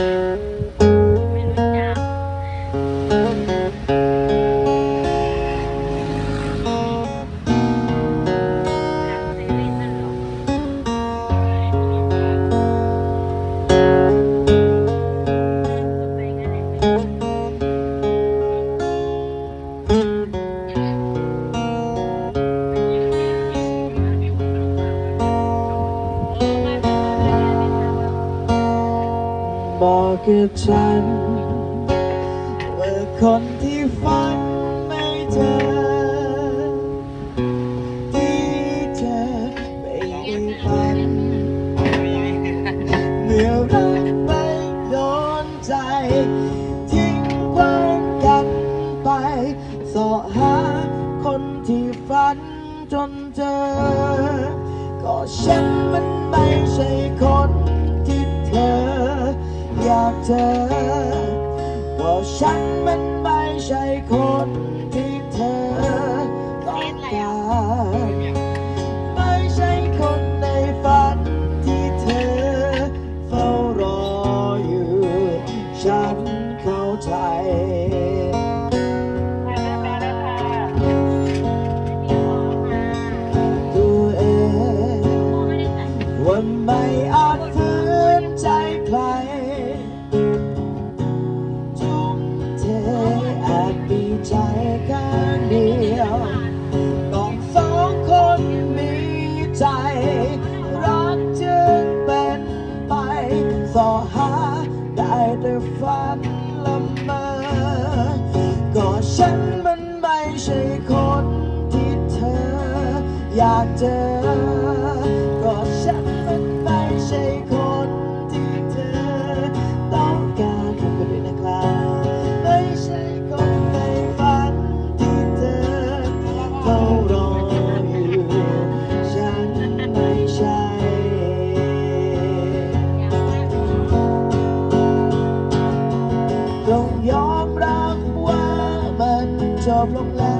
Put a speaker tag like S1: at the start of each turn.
S1: ไ
S2: บอกกับฉันว่าคนที่ฝันไม่เจอที่เธอไม่ได้ฝันเมื่อรักไม่โดนใจทิ้งความกันไปสอหาคนที่ฝันจนเจอ ก็ฉันมันไม่ใช่คน อยากเจอก็ฉันมันไม่ใช่คนที่เธอต้องการไม่ใช่คนในฝันที่เธอเฝ้ารออยู่ ฉันเข้าใจตัวเองว่าไม่อาจ ใจ รักจึงเป็นไปสอหาได้แต่ฝันละเมอก็ฉันมันไม่ใช่คนที่เธอ อยากเจอ ก็ฉันมันไม่ใช่คน cho bóng lá